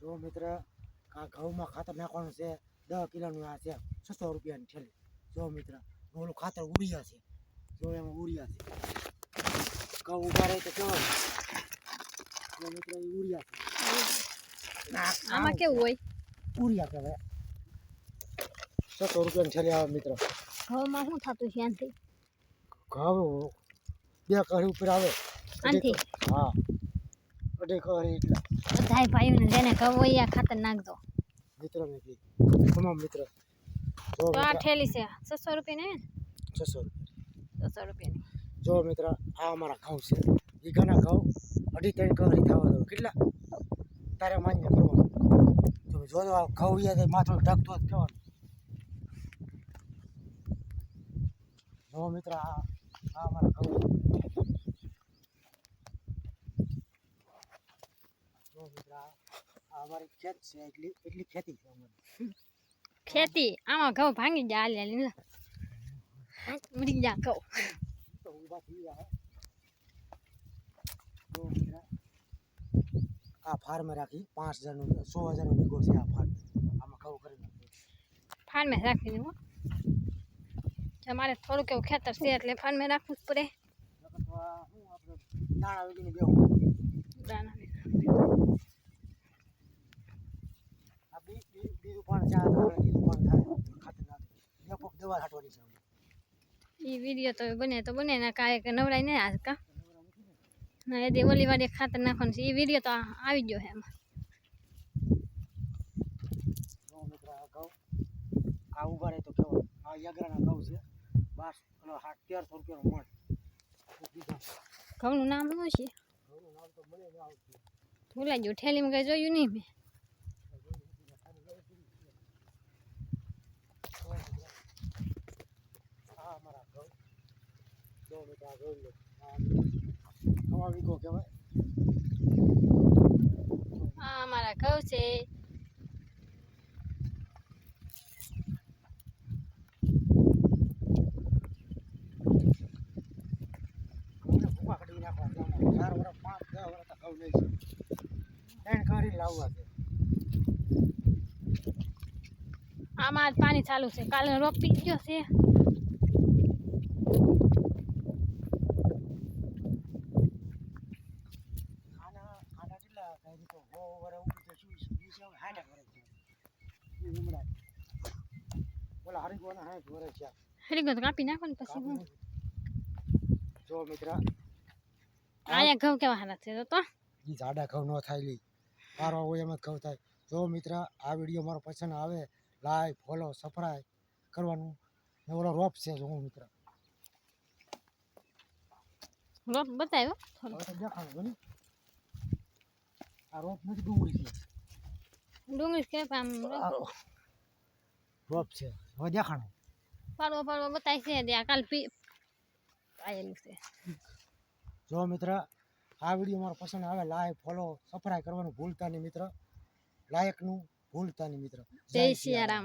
જો મિત્ર આ ઘઉંમાં ખાતર નાખવાનું છે? દસ કિલોનું આ છે છસો રૂપિયાની થેલી. જો મિત્ર ઓલું ખાતર ઉડિયા છે. જો એમાં ઉરિયા છે. ઘઉં ઊભા રહે તો કેવો મિત્ર એ ઉડિયા છે. ના, આમાં કેવું હોય? ઉરિયા કહેવાય. છસો રૂપિયાની થેલી આવે મિત્ર. ઘઉંમાં શું થતું છે આનાથી? ઘઉં બે કઢી ઉપર આવે. આનાથી? હા. અઢી કઢી એટલા બધાય ભાઈઓને જેને આ ખાતર નાખજો. મિત્ર નથી તમામ મિત્ર. તો આ ઠેલી છે. છસો રૂપિયા ને? છસો છસો રૂપિયાની. જો મિત્ર આ અમારા ઘઉં છે. વીઘાના ઘઉં અઢી ત્રણ કવરી થવા દો. કેટલા? તારે માન્ય કરવાનું. તમે જો જો આ ઘઉં યાદ માથું ઢકતો જ કહેવાનું. જો મિત્ર આ આ અમારા ઘઉં જો મિત્ર આ આ અમારી ખેત છે એટલી એટલી ખેતી છે અમારી. ખેતી? આમાં ઘઉં ભાંગી જાય હાલે હાલે મરી જા ઘઉં. તો ઊભા થઈ ગયા આ ફાર્મ રાખી પાંચ હજારનું સો હજારનો વીઘો છે આ ફાર્મ આમાં ઘઉં કરી નાખ્યું ફાર્મે રાખી દઉં હો. તમારે થોડુંક એવું ખેતર છે એટલે ફાર્મે રાખવું જ પડે. દાણા વીઘીને બેહું દાણા આ બી બી બીજું પણ ચા થાય બીજું પણ થાય ખાતર નાખે એક કોક દવા છાંટવાની છે. એ વીડિયો તો બને તો બને ને કાંઈ કે નવરાય નહીં આજ કા. ના એ દે ઓલી ખાતર નાખવાનું છે એ વીડિયો તો આવી ગયો છે એમાં. આ રહે તો કેવો? આ યગરાના ઘઉં છે. બાર પેલો હાથ તેરસો રૂપિયાનો મણ. ઘઉંનું નામ શું છે. ભૂલાઈ ગયું ઠેલીમાં કઈ જોયું નહીં મેં આ અમારા ઘઉં જો મિત્ર લો હવા વીઘો કહેવાય આ અમારા ઘઉં છે. આમાં પાણી ચાલુ છે. કાલે રોપી ગયો છે આના આના કેટલા કાંઈ તો હો વરે ઉપર તો શું છે વીસ હવે હાઠ વરે છે ઈ લીમડા ઓલા હરિગોના હાઠ વરે છે હરી ગયો કાપી નાખો ને પછી હું. જો મિત્ર આયા ઘઉં કેવા હારા છે તો તો. ઈ જાડા ઘઉં ન થાય લી. મારો હોય એમ ઘઉં થાય. જો મિત્ર આ વીડિયો મારો પસંદ આવે લાઈક ફોલો સબસ્ક્રાઈબ કરવાનું. ને ઓલો રોપ છે જો હું મિત્ર. રોપ બતાવ્યો? હવે તો દેખાડો બની. આ રોપ નથી ડુંગળી છે. ડુંગળી કે આમ રોપ છે. હવે દેખાણો. પાડવો પાડવો બતાવી છે ત્યાં કાલ પી પાયેલું છે. જો મિત્ર આ વીડિયો મારો પસંદ આવે લાઈક ફોલો સબસ્ક્રાઇબ કરવાનું ભૂલતા નહીં મિત્ર. લાયકનું ભૂલતા નહીં મિત્ર. જય સિયારામ